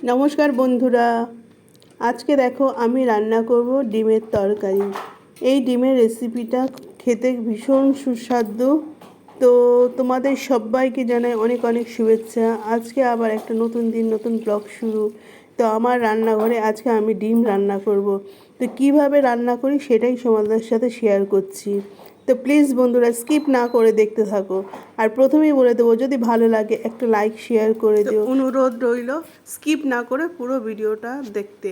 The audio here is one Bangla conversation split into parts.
নমস্কার বন্ধুরা। আজকে দেখো আমি রান্না করব ডিমের তরকারি। এই ডিমের রেসিপিটা খেতে ভীষণ সুস্বাদু। তো তোমাদের সবাইকে জানাই অনেক অনেক শুভেচ্ছা। আজকে আবার একটা নতুন দিন, নতুন ব্লগ শুরু। তো আমার রান্নাঘরে আজকে আমি ডিম রান্না করব। তো কীভাবে রান্না করি সেটাই তোমাদের সাথে শেয়ার করছি। তো প্লিজ বন্ধুরা স্কিপ না করে দেখতে থাকো। আর প্রথমেই বলে দেবো যদি ভালো লাগে একটা লাইক শেয়ার করে দিও। অনুরোধ রইল স্কিপ না করে পুরো ভিডিওটা দেখতে।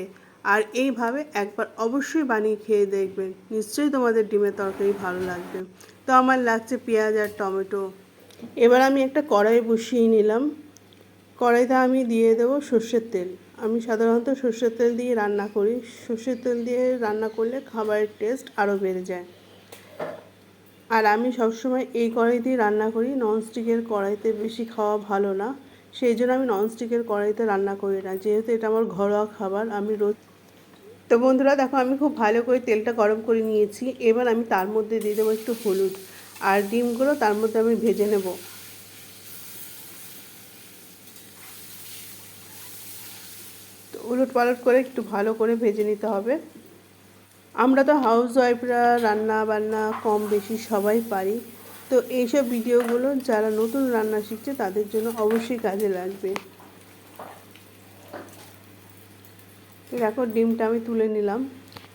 আর এইভাবে একবার অবশ্যই বানিয়ে খেয়ে দেখবেন। নিশ্চয়ই তোমাদের ডিমের তরকারি ভালো লাগবে। তো আমার লাগছে পেঁয়াজ আর টমেটো। এবার আমি একটা কড়াই বসিয়ে নিলাম। কড়াইতে আমি দিয়ে দেবো সর্ষের তেল। আমি সাধারণত সর্ষের তেল দিয়ে রান্না করি। সর্ষের তেল দিয়ে রান্না করলে খাবারের টেস্ট আরও বেড়ে যায়। আর আমি সবসময় এই কড়াইতেই রান্না করি। ননস্টিকের কড়াইতে বেশি খাওয়া ভালো না। সেই জন্য আমি ননস্টিকের কড়াইতে রান্না করি না। যেহেতু এটা আমার ঘরোয়া খাবার, আমি রোজ তো বন্ধুরা দেখো, আমি খুব ভালো করে তেলটা গরম করে নিয়েছি। এবার আমি তার মধ্যে দিয়ে দেবো একটু হলুদ। আর ডিমগুলো তার মধ্যে আমি ভেজে নেব। তো উলট পালট করে একটু ভালো করে ভেজে নিতে হবে। আমরা তো হাউস ওয়াইফরা রান্না বান্না কম বেশি সবাই পারি। তো এইসব ভিডিওগুলো যারা নতুন রান্না শিখছে, তাদের জন্য অবশ্যই কাজে লাগবে। দেখো, ডিমটা আমি তুলে নিলাম।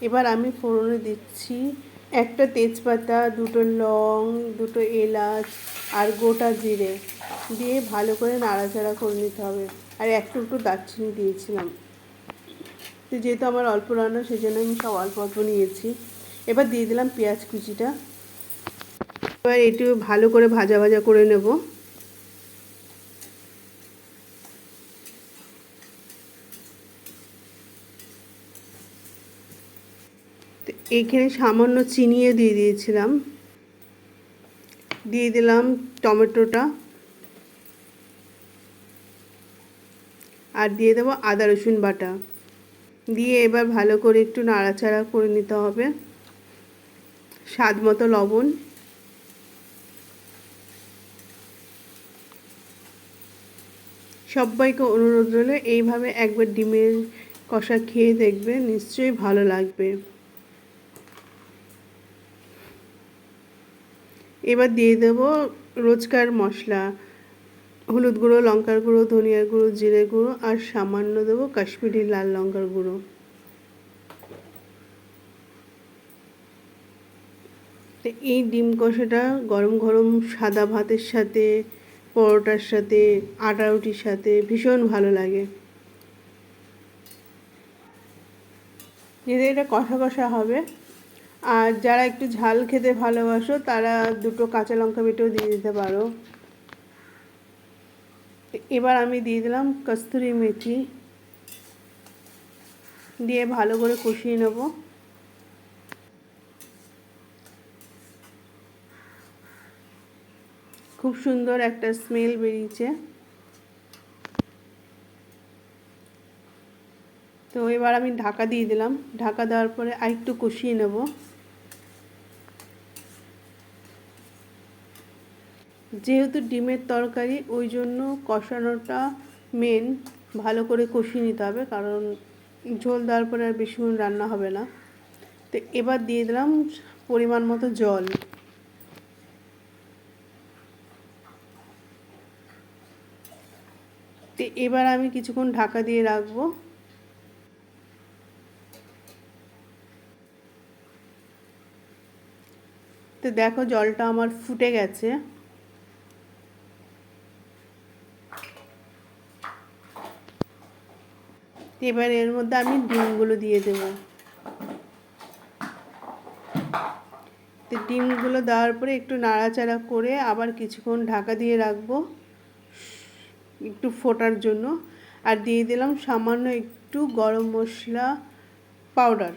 এবার আমি ফোড়নে দিচ্ছি একটা তেজপাতা, দুটো লং, দুটো এলাচ আর গোটা জিরে। দিয়ে ভালো করে নাড়াচাড়া করে নিতে হবে। আর একটু একটু দারচিনি দিয়েছিলাম। তো যেহেতু আমার অল্প রান্না সেই জন্য আমি সব অল্প অল্প নিয়েছি। এবার দিয়ে দিলাম পেঁয়াজ কুচিটা। এবার একটু ভালো করে ভাজা ভাজা করে নেব। এখানে সামান্য চিনিয়ে দিয়ে দিয়েছিলাম। দিয়ে দিলাম টমেটোটা। আর দিয়ে দেবো আদা রসুন বাটা। দিয়ে এবার ভালো করে একটু নাড়াচাড়া করে নিতে হবে। স্বাদ মতো লবণ। সবাইকে অনুরোধ রইল, এইভাবে একবার ডিমের কষা খেয়ে দেখবে, নিশ্চয়ই ভালো লাগবে। এবার দিয়ে দেবো রোজকার মশলা। হলুদ গুঁড়ো, লঙ্কার গুঁড়ো, ধনিয়ার গুঁড়ো, জিরে গুঁড়ো আর সামান্য দেবো কাশ্মীরি লাল লঙ্কার গুঁড়ো। তো এই ডিম কষাটা গরম গরম সাদা ভাতের সাথে, পরোটার সাথে, আটা রুটির সাথে ভীষণ ভালো লাগে। যদি এটা কষা কষা হবে, আর যারা একটু ঝাল খেতে ভালোবাসো তারা দুটো কাঁচা লঙ্কা বেটেও দিয়ে দিতে পারো। এবার আমি দিয়ে দিলাম কস্তুরি মেথি। দিয়ে ভালো করে কষিয়ে নেব। খুব সুন্দর একটা স্মেল বেরিয়েছে। তো এবার আমি ঢাকা দিয়ে দিলাম। ঢাকা দেওয়ার পরে আরেকটু কষিয়ে নেব। যেহেতু ডিমের তরকারি, ওই জন্য কষানোটা মেন ভালো করে কষিয়ে নিতে হবে, কারণ ঝোল দেওয়ার পরে আর বেশিক্ষণ রান্না হবে না। তো এবার দিয়ে দিলাম পরিমাণ মতো জল। তো এবার আমি কিছুক্ষণ ঢাকা দিয়ে রাখব। তো দেখো জলটা আমার ফুটে গেছে। এবার এর মধ্যে আমি ডিমগুলো দিয়ে দেব। তো ডিমগুলো দেওয়ার পরে একটু নাড়াচাড়া করে আবার কিছুক্ষণ ঢাকা দিয়ে রাখব একটু ফোটার জন্য। আর দিয়ে দিলাম সামান্য একটু গরম মশলা পাউডার।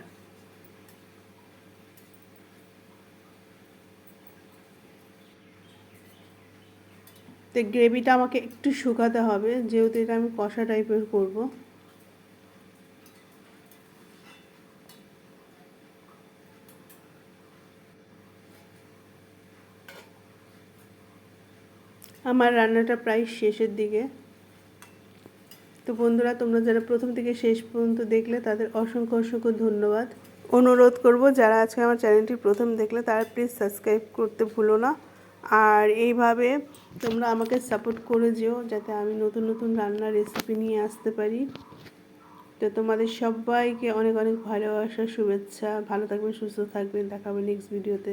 তো গ্রেভিটা আমাকে একটু শুকাতে হবে, যেহেতু এটা আমি কষা টাইপের করব। আমার রান্নাটা প্রায় শেষের দিকে। তো বন্ধুরা, তোমরা যারা প্রথম থেকে শেষ পর্যন্ত দেখলে, তাদের অসংখ্য অসংখ্য ধন্যবাদ। অনুরোধ করব, যারা আজকে আমার চ্যানেলটি প্রথম দেখলে, তারা প্লিজ সাবস্ক্রাইব করতে ভুলো না। আর এইভাবে তোমরা আমাকে সাপোর্ট করে যেও, যাতে আমি নতুন নতুন রান্নার রেসিপি নিয়ে আসতে পারি। তো তোমাদের সবাইকে অনেক অনেক ভালোবাসা, শুভেচ্ছা। ভালো থাকবেন, সুস্থ থাকবেন। দেখাবে নেক্সট ভিডিওতে